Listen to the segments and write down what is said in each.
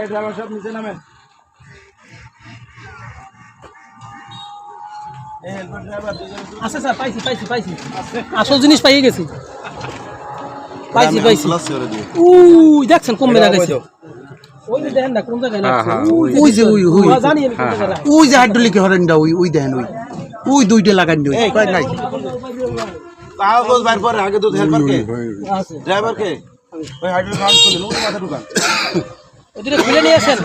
এই ড্রাইভার সাহেব নিচে নামেন। এই ড্রাইভার আছে স্যার পাইছি পাইছি পাইছি। আসল জিনিস পাইয়ে গেছি। পাইছি পাইছি। উই দেখছেন কম বেলা গেছে? ওই যে দেখেন না কোন জায়গায় লাগছে? ওই যে ওই ওই জানি আমি কোন জায়গায় ওই যে হাইড্রোলিক ওই ওই দেখেন ওই ওই দুইটা লাগান ওই কয় নাই? কাগজ বাইর করে আগে তো হেল্পার কে? ড্রাইভার কে? ওই হাইড্রোলিক কার্ড খুলে নুন মাথা ঢুকান। ওদিকে খুলে নিয়ে আসেন।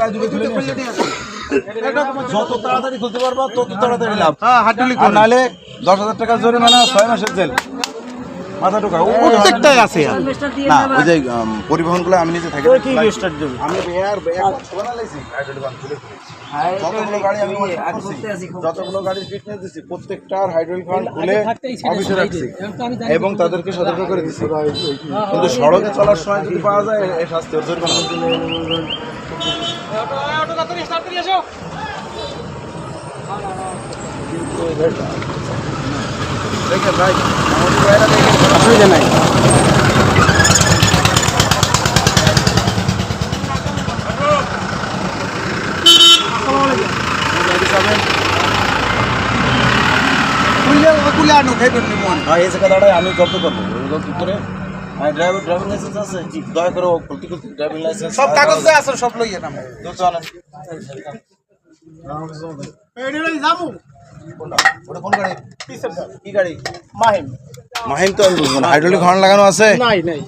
যত তাড়াতাড়ি খুলতে পারব তত তাড়াতাড়ি লাভ। হ্যাঁ আর নাহলে দশ হাজার টাকা জরিমানা ছয় মাসের জেল। মাথা ঢুকা প্রত্যেকটাই আছে না ওই যে পরিবহন আমি নিজে থাকি আমি খুলে যতগুলো গাড়ি আমি যতগুলো গাড়ির ফিটনেস দিছি প্রত্যেকটার খুলে অফিসে রাখছি। জানি এবং তাদেরকে সতর্ক করে দিছি। কিন্তু সড়কে চলার সময় যদি পাওয়া যায় এই শাস্তি জরিমানা দেখেন ভাই অসুবিধা নাই মন হ্যাঁ আমি জব্দ করব কি করে হ্যাঁ ড্রাইভার ড্রাইভিং লাইসেন্স আছে? দয়া করে ড্রাইভিং লাইসেন্স সব কাগজ যে আছে সব লইয়ে নাম তো চলেন কোন গাড়ি? গাড়ি। মাহিম। মাহিম তো আমি বুঝব না। হাইড্রোলিক হর্ন লাগানো আছে? নাই নাই।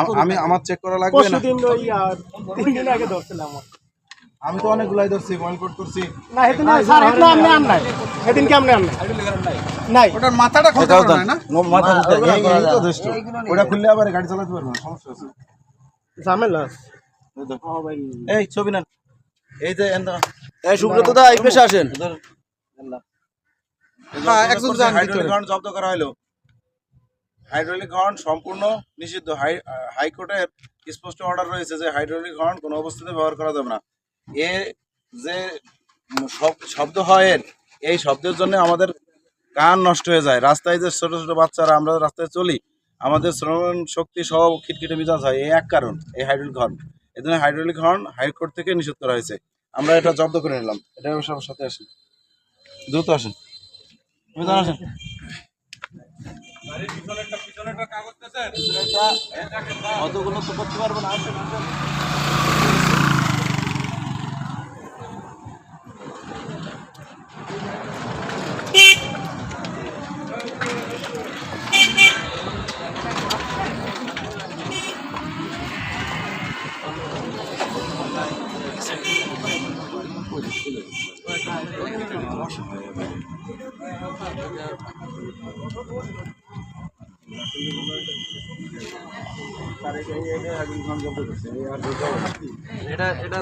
আম- আমি আমার চেক করা লাগবে না? আমি তো অনেকগুলাই ধরছি কোড করছি ওটার মাথাটা খুলতে এটাও পারবে দাও। না? নো- মাথা এই- এই তো দোষ্ট। ওটা খুললে আবার গাড়ি চালাতে পারব না সমস্যা আছে। এই এই ছবি নেন। এই যে এই সুব্রত দা এই পেশে আসেন। হ্যাঁ, একজন যান হাইড্রোলিক ভিতরে। জব্দ করা হলো হাইড্রোলিক হর্ন সম্পূর্ণ নিষিদ্ধ। হাই হাইকোর্টের স্পষ্ট অর্ডার রয়েছে যে হাইড্রোলিক হর্ন কোনো অবস্থাতে ব্যবহার করা যাবে না। এ যে শব্দ হয় এর এই শব্দের জন্য আমাদের কান নষ্ট হয়ে যায়। রাস্তায় যে ছোট ছোট বাচ্চারা আমরা রাস্তায় চলি আমাদের শ্রবণ শক্তি সহ খিটখিটে মিজাজ হয়। এই এক কারণ এই হাইড্রোলিক হর্ন এই জন্য হাইড্রোলিক হর্ন হাইকোর্ট থেকে নিষেধ করা হয়েছে। আমরা এটা জব্দ করে নিলাম। এটা সবার সাথে আসেন। দ্রুত আসেন। তুমি তো আসেন অতগুলো তো করতে পারব না।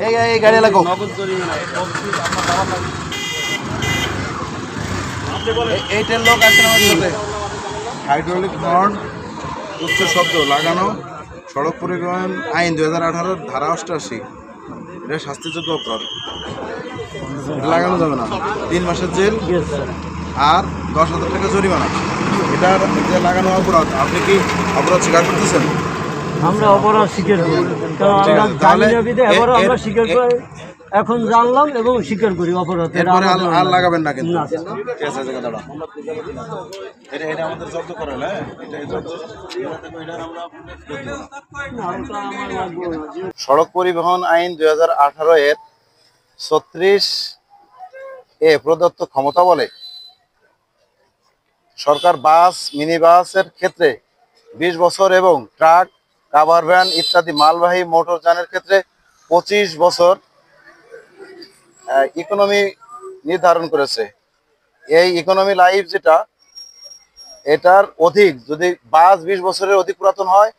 এই এই গাড়ি লাগো। এইটার লোক আছেন আমার সাথে? হাইড্রোলিক হর্ন উচ্চ শব্দ লাগানো সড়ক পরিবহন আইন দু হাজার আঠারোর ধারা অষ্টআশি এটা শাস্তিযোগ্য অপরাধ। লাগানো যাবে না। তিন মাসের জেল আর দশ হাজার টাকা জরিমানা। এটা যে লাগানো অপরাধ আপনি কি অপরাধ স্বীকার করতেছেন? আমরা অপরাধ স্বীকার করি। আমরা স্বীকার করি। এখন জানলাম এবং স্বীকার করি অপরাধ এরপরে আর আর লাগাবেন না কিন্তু। না। আছে জায়গা দাঁড়া এটা এটা আমাদের জব্দ করে হ্যাঁ? এটা এই জব্দ এটা আমরা সড়ক পরিবহন আইন দুই হাজার আঠারো এর ছত্রিশ এ প্রদত্ত ক্ষমতা বলে সরকার বাস মিনি বাসের ক্ষেত্রে বিশ বছর এবং ট্রাক কাভার ভ্যান ইত্যাদি মালবাহী মোটরযানের ক্ষেত্রে পঁচিশ বছর ইকোনমি নির্ধারণ করেছে। এই ইকোনমি লাইফ যেটা, এটার অধিক যদি বাস বিশ বছরের অধিক পুরাতন হয়,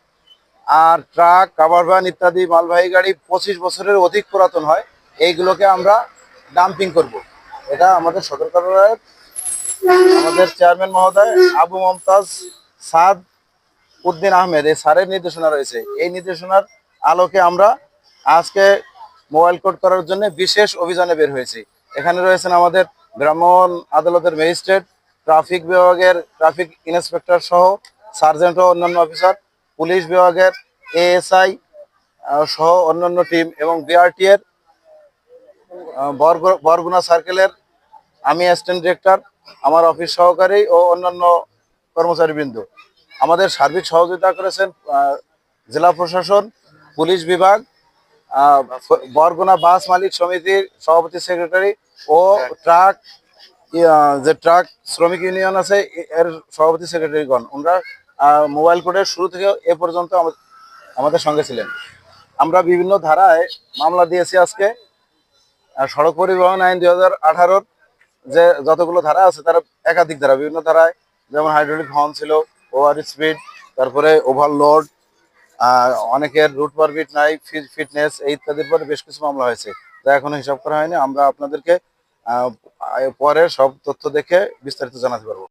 আর ট্রাক কাভার ভ্যান ইত্যাদি, মালবাহী গাড়ি পঁচিশ বছরের অধিক পুরাতন হয়, এইগুলোকে আমরা ডাম্পিং করব। এটা আমাদের সতর্কতার আমাদের চেয়ারম্যান মহোদয় আবু মমতাজ সাদ উদ্দিন আহমেদ, এই সারের নির্দেশনা রয়েছে। এই নির্দেশনার আলোকে আমরা আজকে মোবাইল কোড করার জন্য বিশেষ অভিযানে বের হয়েছি। এখানে রয়েছেন আমাদের ব্রাহ্মণ আদালতের ম্যাজিস্ট্রেট, ট্রাফিক বিভাগের ট্রাফিক ইন্সপেক্টর সহ সার্জেন্ট ও অন্যান্য অফিসার, পুলিশ বিভাগের এএসআই সহ অন্যান্য টিম এবং বিআরটি এর বরগুনা সার্কেলের আমি অ্যাসিস্ট্যান্ট ডিরেক্টর, আমার অফিস সহকারী ও অন্যান্য কর্মচারীবৃন্দ। আমাদের সার্বিক সহযোগিতা করেছেন জেলা প্রশাসন, পুলিশ বিভাগ বরগুনা বাস মালিক সমিতির সভাপতি সেক্রেটারি ও ট্রাক যে ট্রাক শ্রমিক ইউনিয়ন আছে, এর সভাপতি সেক্রেটারিগণ। ওনারা মোবাইল কোর্টের শুরু থেকে এ পর্যন্ত আমা- আমাদের সঙ্গে ছিলেন। আমরা বিভিন্ন ধারায় মামলা দিয়েছি আজকে। সড়ক পরিবহন আইন দুই হাজার আঠারোর যে যতগুলো ধারা আছে, তার একাধিক ধারা। বিভিন্ন ধারায় যেমন হাইড্রোলিক হর্ন ছিল, ওভার স্পিড, তারপরে ওভারলোড অনেকের রুট পারমিট নাই ফিটনেস এই ইত্যাদির পরে বেশ কিছু মামলা হয়েছে। তা এখনও হিসাব করা হয়নি। আমরা আপনাদেরকে পরে সব তথ্য দেখে বিস্তারিত জানাতে পারব।